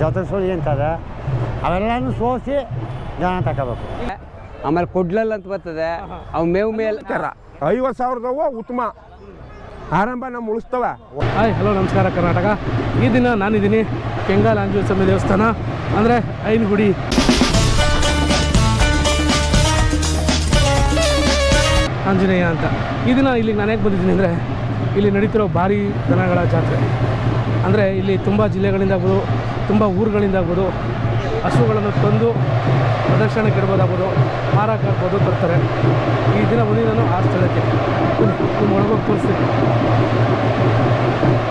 ಜೊತೆ ಸುಳಿ ಅಂತದ ಅವೆಲ್ಲನೂ ಸೋಸಿ ಜನ ತಗೋಬೇಕು ಆಮೇಲೆ ಕೊಡ್ಲಲ್ಲ ಅಂತ ಬರ್ತದೆ ಅವು ಮೇವು ಮೇಲ್ ತರ ಐವತ್ತು ಸಾವಿರದವ ಉತ್ತಮ. ಆರಂಭ ನಮ್ಮ ಉಳಿಸ್ತವ ಹಾಯ್ ಹಲೋ ನಮಸ್ಕಾರ ಕರ್ನಾಟಕ. ಈ ದಿನ ನಾನಿದ್ದೀನಿ ಕೆಂಗಾಲ್ ಆಂಜನೇಯ ಸ್ವಾಮಿ ದೇವಸ್ಥಾನ ಅಂದರೆ ಐನಗುಡಿ. ಆಂಜನೇಯ ಅಂತ. ಈ ದಿನ ಇಲ್ಲಿಗೆ ನಾನು ಹೇಗೆ ಬಂದಿದ್ದೀನಿ ಅಂದರೆ ಇಲ್ಲಿ ನಡೀತಿರೋ ಭಾರಿ ದನಗಳ ಜಾತ್ರೆ. ಅಂದರೆ ಇಲ್ಲಿ ತುಂಬ ಜಿಲ್ಲೆಗಳಿಂದ ಆಗ್ಬೋದು, ತುಂಬ ಊರುಗಳಿಂದ ಆಗ್ಬೋದು, ಹಸುಗಳನ್ನು ತಂದು ಪ್ರದರ್ಶನಕ್ಕೆ ಇಡ್ಬೋದಾಗ್ಬೋದು ಮಾರಾಟ ಆಗ್ಬೋದು ತರ್ತಾರೆ. ಈ ದಿನ ಬಂದು ನಾನು ಆ ಸ್ಥಳಕ್ಕೆ ನಿಮ್ಮ ಒಳಗೋಗಿ ತೋರಿಸ್ತೀನಿ.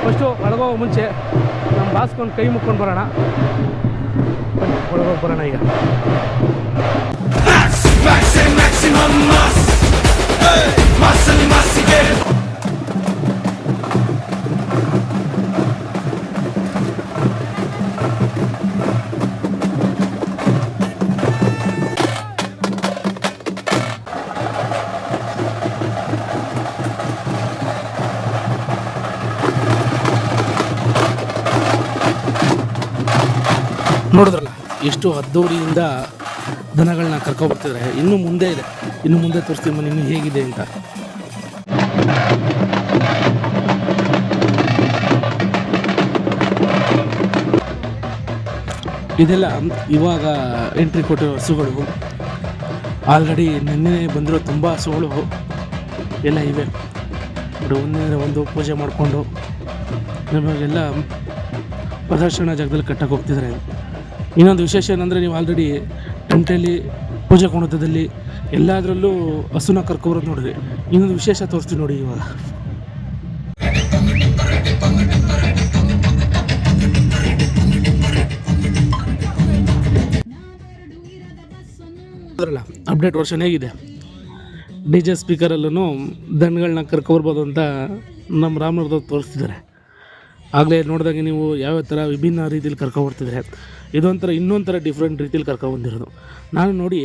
ಫಸ್ಟು ಒಳಗೋಗೋ ಮುಂಚೆ ನಮ್ಮ ಬಾಸ್ಕೊಂಡು ಕೈ ಮುಕ್ಕೊಂಡು ಬರೋಣ. ಒಳಗೋಗಿ ಬರೋಣ ಈಗ. ನೋಡಿದ್ರಲ್ಲ, ಎಷ್ಟು ಅದ್ದೂರಿಯಿಂದ ದನಗಳನ್ನ ಕರ್ಕೊಬರ್ತಿದ್ರೆ. ಇನ್ನು ಮುಂದೆ ಇದೆ. ಇನ್ನು ಮುಂದೆ ತೋರಿಸ್ತೀವಿ ಮನೆ, ಇನ್ನು ಹೇಗಿದೆ ಅಂತ. ಇದೆಲ್ಲ ಇವಾಗ ಎಂಟ್ರಿ ಕೊಟ್ಟಿರೋ ಹಸುಗಳು. ಆಲ್ರೆಡಿ ನಿನ್ನೆ ಬಂದಿರೋ ತುಂಬ ಹಸುಗಳು ಎಲ್ಲ ಇವೆ. ಒಂದೇ ಒಂದು ಪೂಜೆ ಮಾಡಿಕೊಂಡು ನಮಗೆಲ್ಲ ಪ್ರದರ್ಶನ ಜಾಗದಲ್ಲಿ ಕಟ್ಟಕ್ಕೆ ಹೋಗ್ತಿದ್ದಾರೆ. ಇನ್ನೊಂದು ವಿಶೇಷ ಏನಂದರೆ ನೀವು ಆಲ್ರೆಡಿ ಟೆಂಟಲ್ಲಿ ಪೂಜೆ ಕುಣಿತದಲ್ಲಿ ಎಲ್ಲದರಲ್ಲೂ ಹಸುನ ಕರ್ಕೊಬರೋದು ನೋಡಿದ್ರಿ ಇನ್ನೊಂದು ವಿಶೇಷ ತೋರಿಸ್ತೀವಿ ನೋಡಿ ಇವಾಗ. ಅಪ್ಡೇಟ್ ವರ್ಷನ್ ಹೇಗಿದೆ. ಡಿ ಜೆ ಸ್ಪೀಕರಲ್ಲೂ ದನಗಳನ್ನ ಕರ್ಕೊಬರ್ಬೋದು ಅಂತ ನಮ್ಮ ರಾಮನವ್ರದ್ದು ತೋರಿಸ್ತಿದ್ದಾರೆ. ಆಗಲೇ ನೋಡಿದಾಗ ನೀವು ಯಾವ್ಯಾವ ಥರ ವಿಭಿನ್ನ ರೀತಿಯಲ್ಲಿ ಕರ್ಕೊಬರ್ತಿದ್ದಾರೆ ಇದೊಂಥರ ಇನ್ನೊಂಥರ ಡಿಫ್ರೆಂಟ್ ರೀತಿಯಲ್ಲಿ ಕರ್ಕೊಬಂದಿರೋದು ನಾನು ನೋಡಿ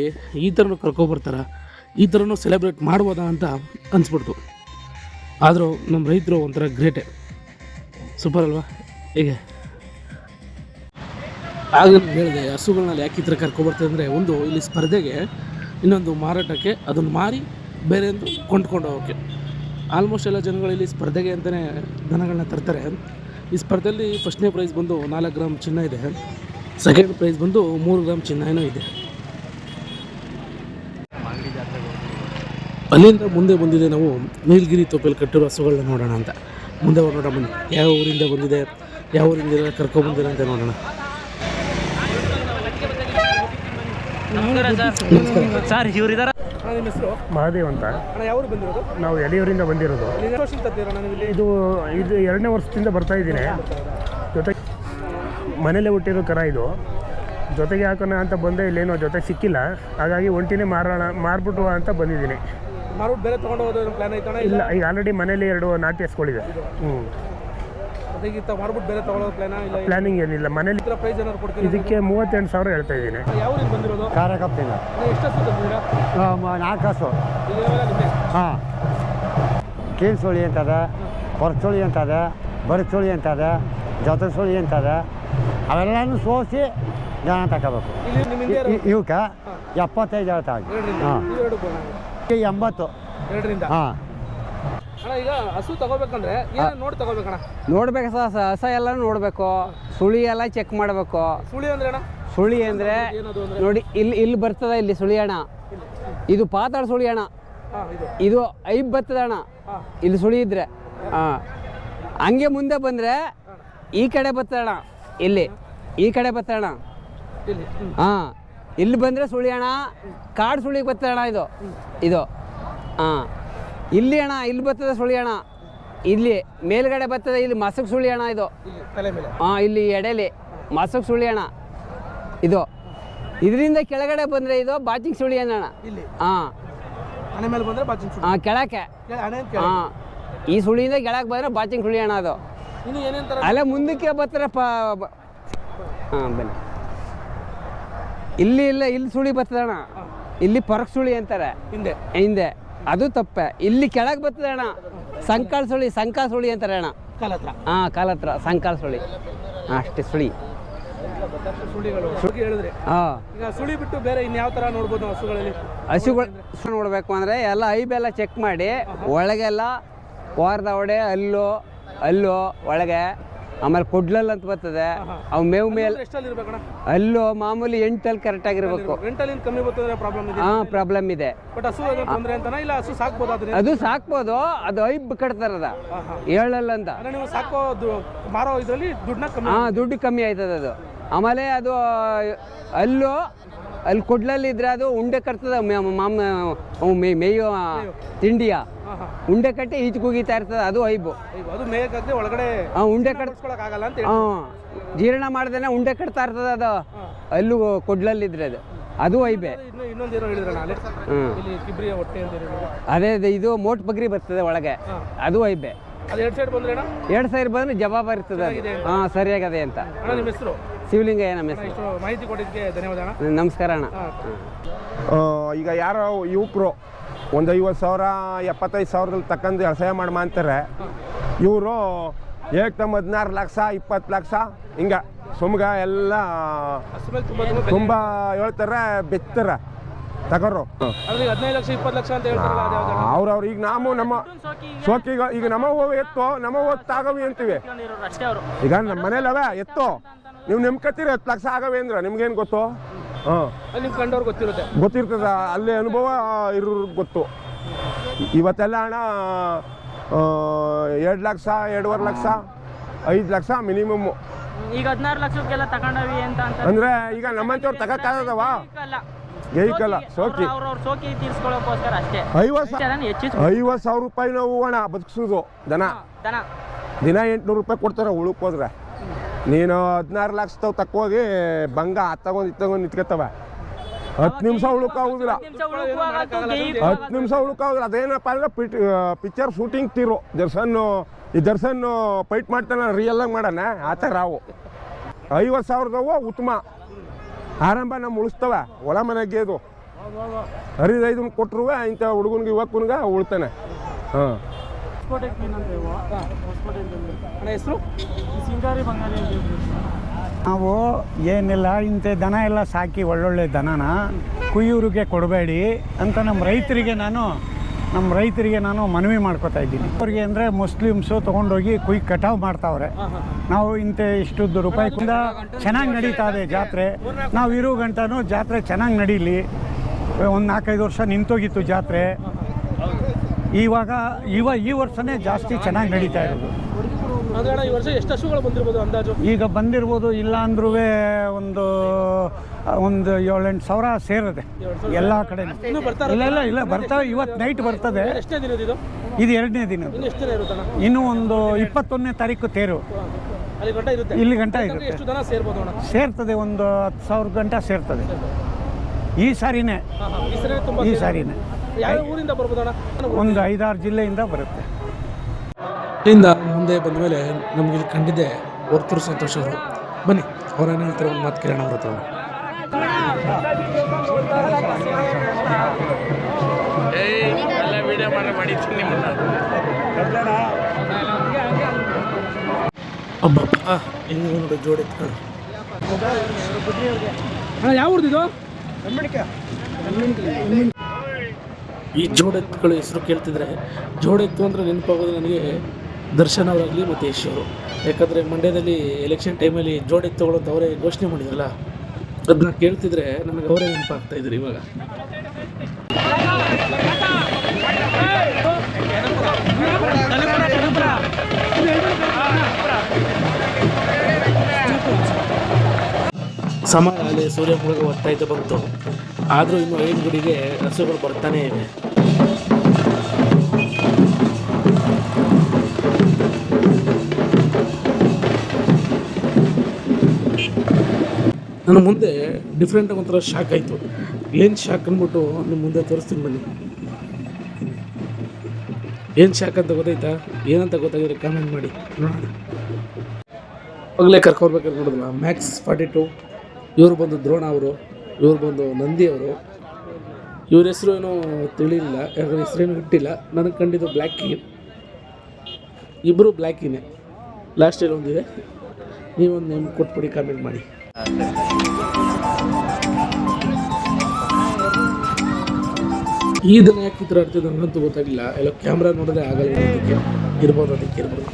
ಈ ಥರನೂ ಕರ್ಕೊಬರ್ತಾರ ಈ ಥರನೂ ಸೆಲೆಬ್ರೇಟ್ ಮಾಡ್ಬೋದಾ ಅಂತ ಅನಿಸ್ಬಿಡ್ತು. ಆದರೂ ನಮ್ಮ ರೈತರು ಒಂಥರ ಗ್ರೇಟೆ. ಸೂಪರ್ ಅಲ್ವಾ? ಹೀಗೆ? ಆಗ ನಾನು ಹೇಳಿದೆ ಹಸುಗಳನ್ನ ಯಾಕೆ ಈ ಥರ ಕರ್ಕೊಬರ್ತಾರೆ ಅಂದರೆ ಒಂದು ಇಲ್ಲಿ ಸ್ಪರ್ಧೆಗೆ ಇನ್ನೊಂದು ಮಾರಾಟಕ್ಕೆ ಅದನ್ನು ಮಾರಿ ಬೇರೆ ಒಂದು ಕೊಂಡ್ಕೊಂಡು ಹೋಗೋಕ್ಕೆ ಆಲ್ಮೋಸ್ಟ್ ಎಲ್ಲ ಜನಗಳು ಇಲ್ಲಿ ಸ್ಪರ್ಧೆಗೆ ಅಂತಲೇ ದನಗಳನ್ನ ತರ್ತಾರೆ. ಈ ಸ್ಪರ್ಧೆಯಲ್ಲಿ ಫಸ್ಟ್ನೇ ಪ್ರೈಸ್ ಬಂದು ನಾಲ್ಕು ಗ್ರಾಮ್ ಚಿನ್ನ ಇದೆ. ಸೆಕೆಂಡ್ ಪ್ರೈಸ್ ಬಂದು ಮೂರು ಗ್ರಾಮ್ ಚಿನ್ನ ಏನೋ ಇದೆ. ಅಲ್ಲಿಂದ ಮುಂದೆ ಬಂದಿದೆ ನಾವು ನೀಲಗಿರಿ ತೊಪ್ಪಲ್ಲಿ ಕಟ್ಟಿರೋ ಹಸುಗಳನ್ನ ನೋಡೋಣ ಅಂತ. ಮುಂದೆ ನೋಡೋಣ ಬನ್ನಿ. ಯಾವ ಊರಿಂದ ಬಂದಿದೆ ಯಾವ ಊರಿಂದ ಕರ್ಕೊಂಡು ಕರ್ಕೊಂಡ್ಬಂದಿದೆ ಅಂತ ನೋಡೋಣ. ಸರ್ ಇವ್ರಿದಾರ ನಿಮ್ಮ ಹೆಸರು? ಮಹಾದೇವ್ ಅಂತ. ಅಣ್ಣ ಯಾವ ಊರು ಬಂದಿರೋದು? ನಾವು ಎಲಿಯೂರಿಂದ ಬಂದಿರೋದು. ಇದು ಇದು ಎರಡನೇ ವರ್ಷದಿಂದ ಬರ್ತಾ ಇದ್ದೀನಿ. ಮನೇಲೆ ಹುಟ್ಟಿರೋ ಕರ ಇದು. ಜೊತೆಗೆ ಹಾಕೋಣ ಅಂತ ಬಂದೆ ಇಲ್ಲೇನೋ ಜೊತೆ ಸಿಕ್ಕಿಲ್ಲ. ಹಾಗಾಗಿ ಒಂಟಿನೇ ಮಾರೋಣ ಮಾರ್ಬಿಟ್ಟು ಅಂತ ಬಂದಿದ್ದೀನಿ. ಮಾರ್ಬಿಟ್ಟು ಬೇರೆ ತೊಗೊಂಡು ಹೋಗೋದು ಪ್ಲಾನ್ ಇಲ್ಲ ಈಗ ಆಲ್ರೆಡಿ ಮನೇಲಿ ಎರಡು ನಾಟಿ ಹಸ್ಗಳಿದೆ ಹ್ಞೂ ಅದಕ್ಕೆ ಇತ್ತ ಮಾರ್ಬಿಟ್ಟು ಬೇರೆ ತೊಗೊಳ್ಳೋ ಪ್ಲಾನ ಇಲ್ಲ ಈ ಪ್ಲ್ಯಾನಿಂಗ್ ಏನಿಲ್ಲ. ಮನೇಲಿ ಪ್ರೈಸ್ ಏನಾದ್ರು ಇದಕ್ಕೆ ಮೂವತ್ತೆಂಟು ಸಾವಿರ ಹೇಳ್ತಾ ಇದ್ದೀನಿ. ಯಾವ ಊರಿಂದ ಬಂದಿರೋದು? ಎಷ್ಟು ಹಸು ತಂದಿದ್ದೀರಾ ನಾಲ್ಕು ಹಸು. ಹಾಂ. ಕೀಲ್ ಸುಳಿ ಅಂತದ ಕೊರಚುಳಿ ಅಂತದ ಬರಚುಳಿ ಅಂತದ ಜೊತೆ ಸುಳಿ ಅಂತದ. ಅವೆಲ್ಲನೂ ಸೋಸಿ ಜನ ತಗೋಬೇಕು? ಇವಕ್ಕೆ ಎಪ್ಪತ್ತೈದು ಹೇಳ್ತಾ ಹಾಂ. ಎಂಬತ್ತು. ಎರಡರಿಂದ? ಹಾಂ. ಅಣ್ಣ ಈಗ ಹಸು ತಗೋಬೇಕಂದ್ರೆ ನೋಡಿ ತಗೋಬೇಕಣ್ಣ? ನೋಡ್ಬೇಕು ಸರ್ ಹಸ ಎಲ್ಲ ನೋಡಬೇಕು. ಸುಳಿ ಎಲ್ಲ ಚೆಕ್ ಮಾಡಬೇಕು. ಸುಳಿ ಅಂದ್ರೆ ಅಣ್ಣ? ಸುಳಿ ಅಂದರೆ ನೋಡಿ ಇಲ್ಲಿ ಇಲ್ಲಿ ಬರ್ತದ ಇಲ್ಲಿ ಸುಳಿ ಅಣ್ಣ. ಇದು ಪಾತಾಳ ಸುಳಿ ಅಣ್ಣ. ಇದು. ಇದು ಐಬ್ ಬರ್ತದ ಅಣ್ಣ. ಇಲ್ಲಿ ಸುಳಿ ಇದ್ರೆ. ಹಾಂ. ಹಂಗೆ ಮುಂದೆ ಬಂದರೆ ಈ ಕಡೆ ಬರ್ತದ ಅಣ್ಣ. ಇಲ್ಲಿ ಈ ಕಡೆ ಹ್ಮ್. ಹಾಂ ಇಲ್ಲಿ ಬಂದರೆ ಸುಳಿ ಅಣ್ಣ ಕಾಡು ಸುಳಿಗೆ ಬರ್ತದೆ ಅಣ್ಣ ಇದು ಇದು. ಹಾಂ ಇಲ್ಲಿ ಅಣ್ಣ ಇಲ್ಲಿ ಬರ್ತದೆ ಸುಳಿ ಅಣ್ಣ. ಇಲ್ಲಿ ಮೇಲ್ಗಡೆ ಬರ್ತದೆ ಇಲ್ಲಿ ಮಸಕ್ ಸುಳಿ ಅಣ್ಣ ಇದು. ಹಾಂ ಇಲ್ಲಿ ಎಡೆಲಿ ಮಸಕ್ ಸುಳಿ ಅಣ್ಣ. ಇದು. ಇದರಿಂದ ಕೆಳಗಡೆ ಬಂದರೆ ಇದು ಬಾಚಿಂಗ್ ಸುಳಿ ಅಣ್ಣ. ಹಾಂ. ಹಾಂ ಕೆಳಕ್ಕೆ. ಹಾಂ. ಈ ಸುಳಿಯಿಂದ ಕೆಳಗೆ ಬಂದರೆ ಬಾಚಿಂಗ್ ಸುಳಿ ಅಣ್ಣ ಅದು. ಇನ್ನು ಏನೇನು ಅಲ್ಲ ಮುಂದಕ್ಕೆ ಬರ್ತಾರೆ ಪ ಹಾಂ ಬನ್ನಿ. ಇಲ್ಲಿ ಇಲ್ಲ ಇಲ್ಲಿ ಸುಳಿ ಬರ್ತದೆ ಅಣ್ಣ. ಇಲ್ಲಿ ಪರಕ್ ಸುಳಿ ಅಂತಾರೆ. ಹಿಂದೆ. ಹಿಂದೆ. ಅದು ತಪ್ಪೆ. ಇಲ್ಲಿ ಕೆಳಗೆ ಬರ್ತದೆ ಅಣ್ಣ. ಸಂಕಾಳ ಸುಳಿ ಸಂಕಾಳ ಸುಳಿ ಅಂತಾರೆ ಅಣ್ಣ. ಕಾಲತ್ರ. ಹಾಂ ಕಾಲ ಹತ್ರ ಸಂಕಾಳ ಸುಳಿ. ಹಾಂ ಅಷ್ಟೇ ಸುಳಿ. ಸುಳಿಗಳು. ಸುಳಿ ಹೇಳಿದ್ರೆ. ಹಾಂ. ಈಗ ಸುಳಿ ಬಿಟ್ಟು ಬೇರೆ ಇನ್ಯಾವ ಥರ ನೋಡ್ಬೋದು ಹಸುಗಳಲ್ಲಿ? ಹಸುಗಳು ಹಸು ನೋಡಬೇಕು ಅಂದರೆ ಎಲ್ಲ ಐಬೆಲ್ಲ ಚೆಕ್ ಮಾಡಿ ಒಳಗೆಲ್ಲ ವಾರದ ಒಡೆ ಹಲ್ಲು ಹಲ್ಲು ಒಳಗೆ ಆಮೇಲೆ ಕೊಡ್ಲಲ್ಲಿ ಅಂತ ಬರ್ತದೆ. ಅವು ಮೇವು ಮೇಲೆ ಎಷ್ಟಲ್ಲಿ ಇರ್ಬೇಕಣ್ಣ ಹಲ್ಲು ಮಾಮೂಲಿ ಎಂಟಲ್ಲಿ ಕರೆಕ್ಟಾಗಿರ್ಬೇಕು ಆಗಿರ್ಬೇಕು. ಕಮ್ಮಿ ಬರ್ತದೆ ಪ್ರಾಬ್ಲಮ್ ಇದೆ. ಹಾಂ ಪ್ರಾಬ್ಲಮ್ ಇದೆ. ಬಟ್ ಹಸು ಅದು ತೊಂದರೆ ಅಂತನಾ? ಇಲ್ಲ ಹಸು ಸಾಕ್ಬೋದು ಅದನ್ನ ಅದು ಸಾಕ್ಬೋದು ಅದು ಐಬ್ ಕಟ್ತಾರದ. ಏಳಲ್ಲ ಅಂತ. ಅಂದ್ರೆ ನೀವು ಸಾಕೋ ದು- ಮಾರೋ ಇದರಲ್ಲಿ ದುಡ್ಡನ್ನ ಕಮ್ಮಿ ಹಾಂ ದುಡ್ಡು ಕಮ್ಮಿ ಆಯ್ತದ ಅದು. ಆಮೇಲೆ ಅದು ಅಲ್ಲು ಅಲ್ಲಿ ಕೊಡ್ಲಲ್ಲಿ ಇದ್ರೆ ಅದು ಉಂಡೆ ಕಟ್ತದ ಮ- ಮಾಮ ಅವು ಮೇ- ಮೇಯೋ. ತಿಂಡಿಯ. ಉಂಡೆ ಕಟ್ಟಿ ಈಚೆ ಕುಗಿತಾ ಇರ್ತದೆ ಅದು ಐಬು. ಅದು ಮೇಯಕ್ಕಾಗದೆ ಒಳಗಡೆ ಆ ಉಂಡೆ ಕಟ್ಸ್ಕೊಳಕ್ಕಾಗಲ್ಲ ಆಗಲ್ಲ ಅಂತ ಹಾಂ ಜೀರ್ಣ ಮಾಡ್ದೇನೆ ಉಂಡೆ ಕಟ್ತಾ ಇರ್ತದೆ ಅದು. ಅಲ್ಲೂ ಕೊಡ್ಲಲ್ಲಿ ಇದ್ರೆ ಅದು. ಅದು ಐಬೆ. ಅದೇ ಅದೇ ಇದು ಮೋಟ್ ಬಗ್ರಿ ಬರ್ತದೆ ಒಳಗೆ. ಅದು ಐಬೆ. ಅದು ಎರಡು ಸೈಡ್ ಬಂದ್ರೆ ಸಾವಿರ ಬಂದ್ರೆ ಜವಾಬ್ ಇರ್ತದೆ ಹಾ ಹಾಂ ಸರಿಯಾಗದೆ ಅಂತ. ಶಿವಲಿಂಗ ನಿಮ್ಮ ಹೆಸರು? ಶಿವಲಿಂಗಯ್ಯ ನಮ್ಮ ಹೆಸರು. ಮಾಹಿತಿ ಕೊಟ್ಟಿದ್ದಕ್ಕೆ ಧನ್ಯವಾದ ಅಣ್ಣ. ನಮಸ್ಕಾರ ಅಣ್ಣ. ಈಗ ಯಾರೋ ಯುವಕರು ಒಂದು ಐವತ್ತು ಸಾವಿರ ಎಪ್ಪತ್ತೈದು ಸಾವಿರದಲ್ಲಿ ತಕ್ಕಂದು ವ್ಯವಸಾಯ ಮಾಡಮ ಅಂತಾರೆ. ಇವರು ಏಕ್ದಮ್ ಹದಿನಾರು ಲಕ್ಷ ಇಪ್ಪತ್ತು ಲಕ್ಷ ಹಿಂಗೆ ಸುಮ್ಗ ಎಲ್ಲ ತುಂಬ ತುಂಬ ತುಂಬ ಹೇಳ್ತಾರೆ ಬೆತ್ತಾರೆ ತಗೋರು. ಅಂದ್ರೆ ಈಗ ಹದಿನೈದು ಲಕ್ಷ ಇಪ್ಪತ್ತು ಲಕ್ಷ ಅಂತ ಹೇಳ್ತಾರಲ್ಲ ಅದು ಯಾವ್ದು ಅವ್ರವ್ರು ಈಗ ನಾವು ನಮ್ಮ ಸೋಕಿ ಈಗ? ನಮ್ಮ ಹೋಗಿ ಎತ್ತು ನಮ್ಮ ಹೋಗಿ ತಾಗವಿ ಅಂತೀವಿ. ಈಗ ನಮ್ಮ ಮನೇಲವ ಎತ್ತು. ನೀವು ನಿಮ್ಕತ್ತೀರಿ ಹತ್ತು ಲಕ್ಷ ಆಗವೆ ಅಂದ್ರೆ ನಿಮ್ಗೇನು ಗೊತ್ತು? ನಿಮ್ ಕಂಡವ್ರು ಗೊತ್ತಿರುತ್ತೆ. ಗೊತ್ತಿರ್ತದ ಅಲ್ಲಿ ಅನುಭವ ಇರೋರು ಗೊತ್ತು. ಇವತ್ತೆಲ್ಲ ಹಣ ಎರಡು ಲಕ್ಷ ಎರಡೂವರೆ ಲಕ್ಷ ಐದು ಲಕ್ಷ ಮಿನಿಮಮ್. ಈಗ ಹದಿನಾರು ಲಕ್ಷಕ್ಕೆಲ್ಲ ತಗೊಂಡವಿ ಅಂತ ಅಂತ. ಅಂದರೆ ಈಗ ನಮ್ಮಂತವ್ರು ತಗೋಕ್ಕಾಗದವ ಗೈಕಲ್ಲ ಸೋಕಿ ಸೋಕಿ ತೀರ್ಸ್ಕೊಳ್ಳೋಕೋಸ್ಕರ ಅಷ್ಟೇ. ಐವತ್ತು ಸಾವಿರ ರೂಪಾಯಿ ನಾವು ಹಣ ಬದುಕಿಸೋದು ದನ. ದನ. ದಿನ ಎಂಟುನೂರು ರೂಪಾಯಿ ಕೊಡ್ತಾರೆ ಉಳುಕ್ ಹೋದ್ರೆ ನೀನು ಹದಿನಾರು ಲಕ್ಷ ತಕ್ಕೋಗಿ ಬಂಗ ಅದು ತಗೊಂಡು ಇದು ತಗೊಂಡು ನಿಂತ್ಕೊತವ. ಹತ್ತು ನಿಮಿಷ ಉಳುಕಾಗುದಿಲ್ಲ ಹತ್ತು ನಿಮಿಷ ಉಳುಕಾಗುದಿಲ್ಲ ಅದೇನಪ್ಪ ಅಂದ್ರೆ ಪಿಟ್ ಪಿಕ್ಚರ್ ಶೂಟಿಂಗ್ ತೀರು. ದರ್ಶನ್ ಈ ದರ್ಶನ್ ಫೈಟ್ ಮಾಡ್ತಾನ ರಿಯಲ್ ಆಗಿ ಮಾಡೋಣ. ಆ ಥರ ಅವು. ಐವತ್ತು ಸಾವಿರದವು ಉತ್ತಮ. ಆರಂಭ ನಮ್ಮ ಉಳಿಸ್ತವ. ಒಳ ಮನೆಗೆ ಇದು. ಹರಿದೈದು ಕೊಟ್ಟರು ಇಂಥ ಹುಡುಗನಿಗೆ, ಯುವಕನಿಗೆ ಉಳ್ತಾನೆ. ಹಾಂ. ಅಣ್ಣ ಹೆಸರು? ನಾವು ಏನಿಲ್ಲ ಇಂಥ ದನ ಎಲ್ಲ ಸಾಕಿ ಒಳ್ಳೊಳ್ಳೆ ದನನ ಕುಯ್ಯೂರಿಗೆ ಕೊಡಬೇಡಿ ಅಂತ ನಮ್ಮ ರೈತರಿಗೆ ನಾನು ನಮ್ಮ ರೈತರಿಗೆ ನಾನು ಮನವಿ ಮಾಡ್ಕೊತಾ ಇದ್ದೀನಿ. ಅವ್ರಿಗೆ ಅಂದರೆ ಮುಸ್ಲಿಮ್ಸು ತೊಗೊಂಡೋಗಿ ಕುಯ್ ಕಟಾವು ಮಾಡ್ತಾವ್ರೆ. ನಾವು ಇಂಥ ಇಷ್ಟುದ್ದು ರೂಪಾಯಿಯಿಂದ ಚೆನ್ನಾಗಿ ನಡೀತಾ ಇದೆ ಜಾತ್ರೆ. ನಾವು ಇರೋ ಗಂಟನೂ ಜಾತ್ರೆ ಚೆನ್ನಾಗಿ ನಡೀಲಿ. ಒಂದು ನಾಲ್ಕೈದು ವರ್ಷ ನಿಂತೋಗಿತ್ತು ಜಾತ್ರೆ. ಇವಾಗ ಇವ ಈ ವರ್ಷನೇ ಜಾಸ್ತಿ ಚೆನ್ನಾಗಿ ನಡೀತಾ ಇರೋದು. ಅಣ್ಣ ಈ ವರ್ಷ ಎಷ್ಟು ಹಸುಗಳು ಬಂದಿರ್ಬೋದು ಅಂದಾಜು? ಈಗ ಬಂದಿರ್ಬೋದು ಇಲ್ಲ ಅಂದ್ರೂ ಒಂದು ಒಂದು ಏಳೆಂಟು ಸಾವಿರ ಸೇರಿದೆ ಎಲ್ಲ ಕಡೆ. ಇಲ್ಲ ಇಲ್ಲ ಇಲ್ಲ ಬರ್ತಾ ಇವತ್ತು ನೈಟ್ ಬರ್ತದೆ. ಎಷ್ಟೇ ದಿನದ ಇದು? ಇದು ಎರಡನೇ ದಿನ. ಇನ್ನು ಒಂದು ಇಪ್ಪತ್ತೊಂದನೇ ತಾರೀಕು ತೇರು. ಇಲ್ಲಿ ಗಂಟ ಇರುತ್ತೆ. ಸೇರ್ತದೆ ಒಂದು ಹತ್ತು ಸಾವಿರ ಗಂಟ ಸೇರ್ತದೆ. ಈ ಸಾರಿನೇ. ಈ ಸಾರಿನೇ ಒಂದು ಐದಾರು ಜಿಲ್ಲೆಯಿಂದ ಬರುತ್ತೆ. ಮುಂದೆ ಬಂದ ಮೇಲೆ ನಮ್ಗೆ ಇಲ್ಲಿ ಕಂಡಿದ್ದೆ ವರ್ತೂರು ಸಂತೋಷ್ ಅವರು. ಬನ್ನಿ ಅವ್ರೇನು ಹೇಳ್ತಾರೆ ಒಂದು ಮಾತು ಕಿರಣ ಅವ್ರ ನೋಡಿ ಜೋಡಿ ಯಾವ ಈ ಜೋಡೆತ್ತುಗಳ ಹೆಸರು ಕೇಳ್ತಿದ್ರೆ. ಜೋಡೆತ್ತು ಅಂದ್ರೆ ನೆನಪಾಗೋದು ನನಗೆ. ದರ್ಶನ್ ಅವರಾಗಲಿ ಮತ್ತು ಯಶ್ ಅವರು. ಯಾಕಂದರೆ ಮಂಡ್ಯದಲ್ಲಿ ಎಲೆಕ್ಷನ್ ಟೈಮಲ್ಲಿ ಜೋಡಿ ತೊಗೊಳೋದು ಅವರೇ ಘೋಷಣೆ ಮಾಡಿದ್ರಲ್ಲ, ಅದನ್ನ ಕೇಳ್ತಿದ್ರೆ ನಮಗೆ ಅವರೇ ನೆನಪಾಗ್ತಾ ಇದ್ರು ಇವಾಗ. ಸಮಾನ ಸೂರ್ಯ ಮುಳುಗ ಒತ್ತಾಯ್ತು ಬಂತು. ಆದರೂ ಇನ್ನು ಐದು ಗುಡಿಗೆ ಹಸುಗಳು ಬರ್ತಾನೆ ಇವೆ. ನನ್ನ ಮುಂದೆ ಡಿಫ್ರೆಂಟ್ ಒಂಥರ ಶಾಕ್ ಆಯಿತು. ಏನು ಶಾಕ್ ಅಂದ್ಬಿಟ್ಟು ನಿಮ್ಮ ಮುಂದೆ ತೋರಿಸ್ತೀನಿ ಬನ್ನಿ. ಏನು ಶಾಕ್ ಅಂತ ಗೊತ್ತಾಯ್ತಾ? ಏನಂತ ಗೊತ್ತಾಗಿದ್ರೆ ಕಾಮೆಂಟ್ ಮಾಡಿ. ನೋಡೋಣ. ಆಗಲೇ ಕರ್ಕೊರ್ಬೇಕಾದ್ರೆ ನೋಡಿದ್ರಲ್ಲ ಮ್ಯಾಕ್ಸ್ ಫಾರ್ಟಿ ಟು ಇವರು ಬಂದು ದ್ರೋಣ ಅವರು, ಇವರು ಬಂದು ನಂದಿ ಅವರು. ಇವ್ರ ಹೆಸರು ಏನೋ ತಿಳಿಲಿಲ್ಲ, ಯಾಕಂದ್ರೆ ಹೆಸರೇನು ಇಟ್ಟಿಲ್ಲ ನನಗೆ ಕಂಡಿದ್ದು ಬ್ಲ್ಯಾಕಿ ಇಬ್ಬರು ಬ್ಲ್ಯಾಕಿನೇ ಲಾಸ್ಟಲ್ಲಿ ಒಂದಿದೆ. ನೀವೊಂದು ನೇಮ್ ಕೊಟ್ಬಿಡಿ ಕಾಮೆಂಟ್ ಮಾಡಿ. ಈ ದಿನ ಯಾಕೆ ಈ ಥರ ನನಗಂತೂ ಗೊತ್ತಾಗಿಲ್ಲ. ಎಲ್ಲ ಕ್ಯಾಮ್ರಾ ನೋಡಿದ್ರೆ ಆಗಲ್ಲ ಅದಕ್ಕೆ ಇರ್ಬೋದು ಅದಕ್ಕೆ ಇರ್ಬೋದು.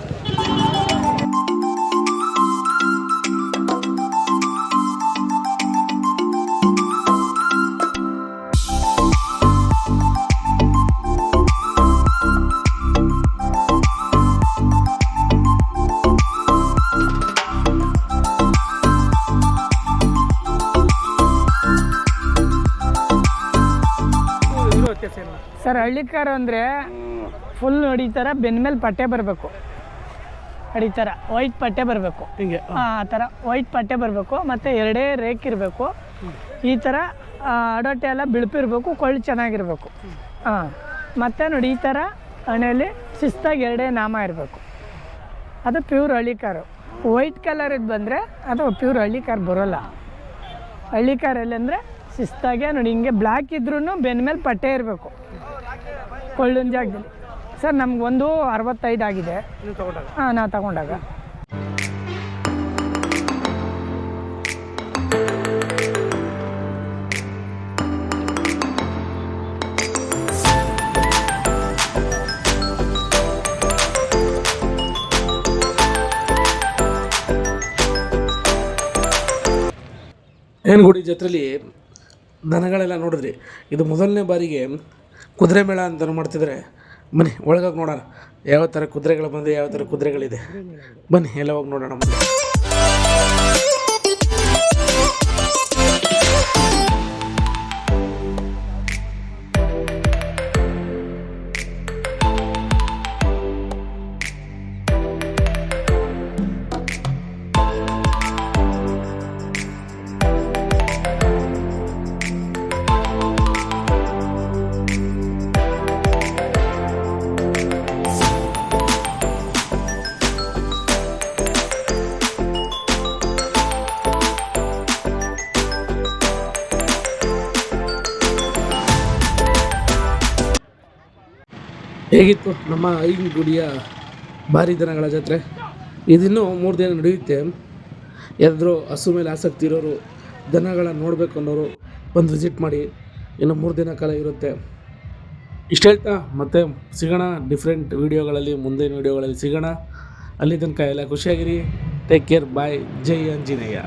ಸರ್ ಹಳ್ಳಿಕಾರ ಅಂದರೆ ಫುಲ್ ನೋಡಿ ಈ ಥರ ಬೆನ್ನ ಮೇಲೆ ಪಟ್ಟೆ ಬರಬೇಕು. ನೋಡಿ ಈ ಥರ ವೈಟ್ ಪಟ್ಟೆ ಬರಬೇಕು. ಹಿಂಗೆ ಆ ಥರ ವೈಟ್ ಪಟ್ಟೆ ಬರಬೇಕು ಮತ್ತು ಎರಡೇ ರೇಕ್ ಇರಬೇಕು. ಈ ಥರ ಅಡೋಟೆ ಎಲ್ಲ ಬಿಳುಪಿರ್ಬೇಕು ಕೊಳ್ಳು ಚೆನ್ನಾಗಿರ್ಬೇಕು. ಹಾಂ ಮತ್ತು ನೋಡಿ ಈ ಥರ ಹಣೆಯಲ್ಲಿ ಶಿಸ್ತಾಗಿ ಎರಡೇ ನಾಮ ಇರಬೇಕು. ಅದು ಪ್ಯೂರ್ ಹಳ್ಳಿಕಾರು. ವೈಟ್ ಕಲರದ್ದು ಬಂದರೆ ಅದು ಪ್ಯೂರ್ ಹಳ್ಳಿಕಾರ ಬರೋಲ್ಲ. ಹಳ್ಳಿಕಾರಲ್ಲಿ ಅಂದರೆ ಶಿಸ್ತಾಗೆ ನೋಡಿ ಹಿಂಗೆ ಬ್ಲ್ಯಾಕ್ ಇದ್ರೂ ಬೆನ್ಮೇಲೆ ಪಟ್ಟೆ ಇರಬೇಕು. ಕೊಳ್ಳಿನ ಜಾಗದಲ್ಲಿ. ಸರ್ ನಮ್ಗೆ ಒಂದು ಅರವತ್ತೈದು ಆಗಿದೆ. ಹಾಂ ನಾವು ತಗೊಂಡಾಗ. ಏನ್ಗುಡಿ ಜಾತ್ರೆಲಿ ದನಗಳೆಲ್ಲ ನೋಡಿದ್ರಿ? ಇದು ಮೊದಲನೇ ಬಾರಿಗೆ ಕುದುರೆ ಮೇಳ ಅಂತ ಮಾಡ್ತಿದ್ರೆ ಬನ್ನಿ, ಒಳಗೋಗಿ ನೋಡೋಣ. ಯಾವ ಥರ ಕುದುರೆಗಳು ಬಂದು ಯಾವ ಥರ ಕುದುರೆಗಳಿದೆ. ಬನ್ನಿ, ಎಲ್ಲ ಹೋಗಿ ನೋಡೋಣ ಹೇಗಿತ್ತು ನಮ್ಮ ಐಗುಡಿಯ ಭಾರಿ ದನಗಳ ಜಾತ್ರೆ? ಇದಿನ್ನೂ ಮೂರು ದಿನ ನಡೆಯುತ್ತೆ. ಎಲ್ಲರೂ ಹಸು ಮೇಲೆ ಆಸಕ್ತಿ ಇರೋರು ದನಗಳ ನೋಡಬೇಕು ಅನ್ನೋರು ಬಂದು ವಿಸಿಟ್ ಮಾಡಿ, ಇನ್ನು ಮೂರು ದಿನ ಕಾಲ ಇರುತ್ತೆ. ಇಷ್ಟು ಹೇಳ್ತಾ, ಮತ್ತೆ ಸಿಗೋಣ ಡಿಫ್ರೆಂಟ್ ವೀಡಿಯೋಗಳಲ್ಲಿ ಮುಂದಿನ ವೀಡಿಯೋಗಳಲ್ಲಿ ಸಿಗೋಣ. ಅಲ್ಲಿ ತನಕ ಎಲ್ಲ ಖುಷಿಯಾಗಿರಿ. ಟೇಕ್ ಕೇರ್ ಬಾಯ್ ಜೈ ಆಂಜನೇಯ.